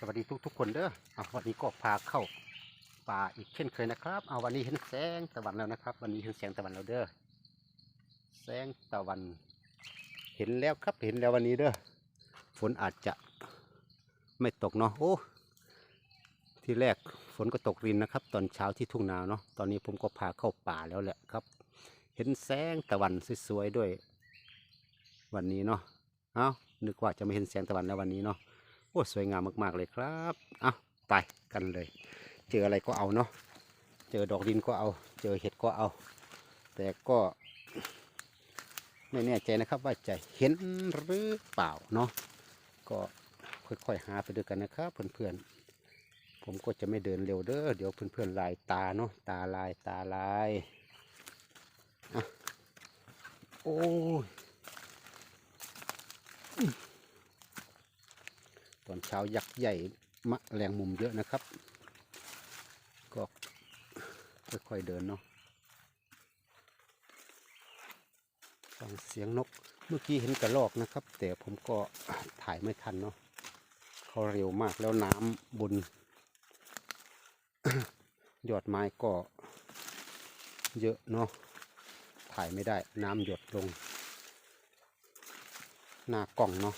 สวัสดีทุกๆคนเด้ออวันนี้ก็พาเข้าป่าอีกเช่นเคยนะครับ เอาวันนี้เห็นแสงตะวันแล้วนะครับ วันนี้เห็นแสงตะวันแล้วเด้อ แสงตะวัน เห็นแล้วครับ เห็นแล้ววันนี้เด้อ ฝนอาจจะไม่ตกเนาะ โอ้ ที่แรกฝนก็ตกรินนะครับ ตอนเช้าที่ทุ่งนาเนาะ ตอนนี้ผมก็พาเข้าป่าแล้วแหละครับ เห็นแสงตะวันสวยๆด้วย วันนี้เนาะ เอ้า นึกว่าจะไม่เห็นแสงตะวันแล้ววันนี้เนาะ อ้สวยงามมากๆเลยครับเอาไปกันเลย เจออะไรก็เอาเนาะเจอดอกดินก็เอา เจอเห็ดก็เอา แต่ก็ไม่แน่ใจนะครับว่าจะเห็นหรือเปล่าเนาะก็ค่อยๆหาไปด้วยกันนะครับเพื่อนๆผมก็จะไม่เดินเร็วเด้อเดี๋ยวเพื่อนๆลายตาเนาะตาลายตาลายอะโอ้ย ตอน เช้ายักษ์ใหญ่มะแรงมุมเยอะนะครับ ก็ค่อยๆเดินเนาะฟังเสียงนกเมื่อกี้เห็นกระรอกนะครับ แต่ผมก็ถ่ายไม่ทันเนาะเขาเร็วมากแล้วน้ำบนยอดไม้ก็เยอะเนาะถ่ายไม่ได้น้ำหยดลง หน้ากล่องเนาะ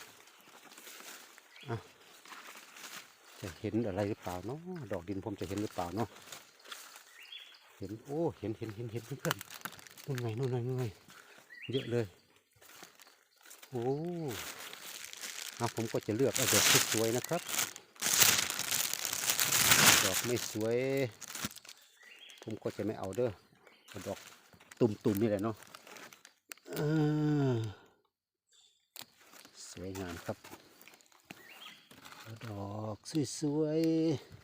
จะเห็นอะไรหรือเปล่าเนาะดอกดินผมจะเห็นหรือเปล่าเนาะเห็นโอ้เห็นเห็นเห็นเห็นเพื่อนนู่นไงนู่นไงนู่นไงเยอะเลยโอ้เอาผมก็จะเลือกเอาดอกที่สวยนะครับ ดอกไม่สวย ผมก็จะไม่เอาเด้อเอาดอกตุ่มๆนี่แหละเนาะสวยงามครับ สวยๆ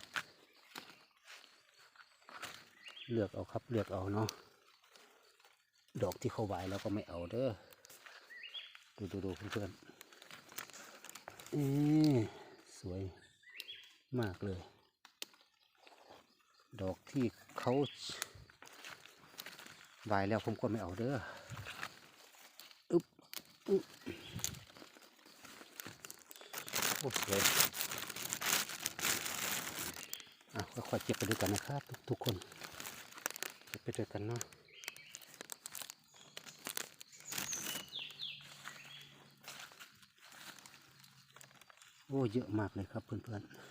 เลือกเอาครับเลือกเอาเนาะ ดอกที่เขาไหวแล้วก็ไม่เอาเด้อ ดูดูดูเพื่อนๆนี่สวยมากเลย ดอกที่เขาไหวแล้วผมก็ไม่เอาเด้ออึ๊บอึ๊บโอ้สวย อะค่อเก็บไปด้วยกันนะครับทุกทุกคนเก็บไปด้วยกันเนาะโอ้เยอะมากเลยครับเพื่อนๆ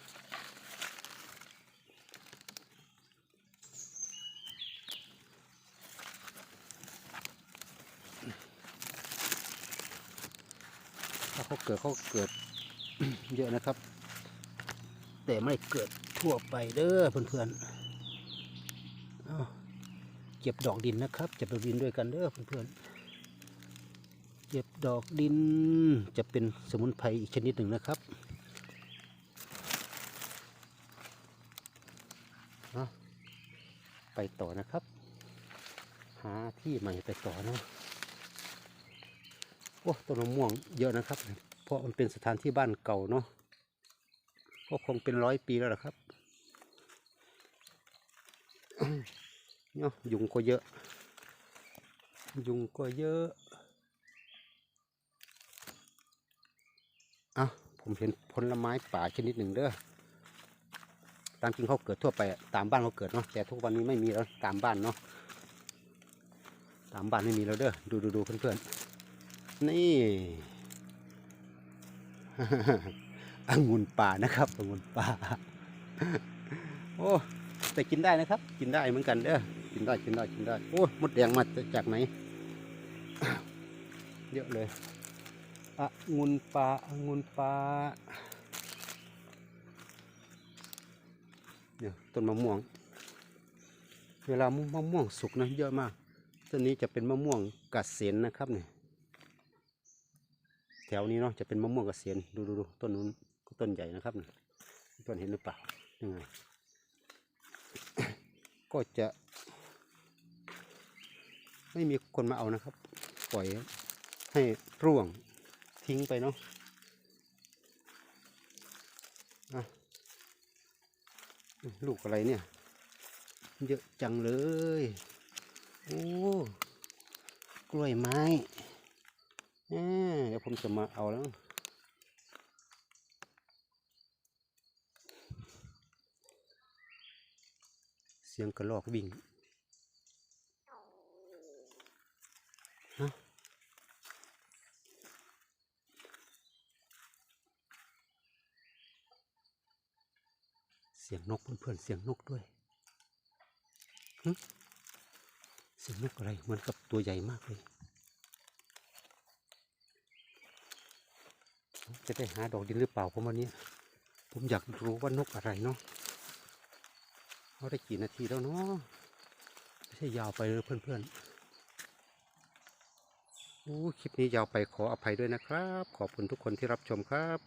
ถ้าเขาเกิดเขาเกิดเยอะนะครับ แต่ไม่เกิดทั่วไปเด้อเพื่อนๆเก็บดอกดินนะครับเก็บดอกดินด้วยกันเด้อเพื่อนๆเก็บดอกดินจะเป็นสมุนไพรอีกชนิดหนึ่งนะครับเอาไปต่อนะครับ หาที่ใหม่ไปต่อเนาะโอ้ต้นมะม่วงเยอะนะครับ เพราะมันเป็นสถานที่บ้านเก่าเนาะ ก็คงเป็นร้อยปีแล้วล่ะครับเนาะยุงก็เยอะ ยุงก็เยอะอะผมเห็นผลไม้ป่าชนิดหนึ่งเด้อตามจริงเขาเกิดทั่วไปตามบ้านเขาเกิดเนาะแต่ทุกวันนี้ไม่มีแล้วตามบ้านเนาะตามบ้านไม่มีแล้วเด้อดูดูดูเพื่อนๆนี่ องุ่นป่านะครับองุ่นป่า โอ้แต่กินได้นะครับ กินได้เหมือนกันเด้อกินได้กินได้กินได้โอ้มดแดงมาจากไหนเยอะเลยองุ่นป่าองุ่นป่าเนี่ยต้นมะม่วง เวลามะม่วงสุกนะเยอะมากต้นนี้จะเป็นมะม่วงกัดเสียนนะครับเนี่ยแถวนี้เนาะจะเป็นมะม่วงกระเสียนดูดูดูต้นนู้น ต้นใหญ่นะครับต้นเห็นหรือเปล่ายังไงก็จะ ไม่มีคนมาเอานะครับ ปล่อยให้ร่วงทิ้งไปเนาะะลูกอะไรเนี่ย เยอะจังเลย โอ้กล้วยไม้เดี๋ยวผมจะมาเอาแล้ว เสียงกระรอกวิ่งฮะเสียงนกเพื่อนๆเสียงนกด้วยหึเสียงนกอะไรเหมือนกับตัวใหญ่มากเลยจะได้หาดอกดินหรือเปล่าผมวันนี้ ผมอยากรู้ว่านกอะไรเนาะ เขาได้กี่นาทีแล้วเนาะไม่ใช่ยาวไปเลยเพื่อนๆโอ้คลิปนี้ยาวไปขออภัยด้วยนะครับ ขอบคุณทุกคนที่รับชมครับ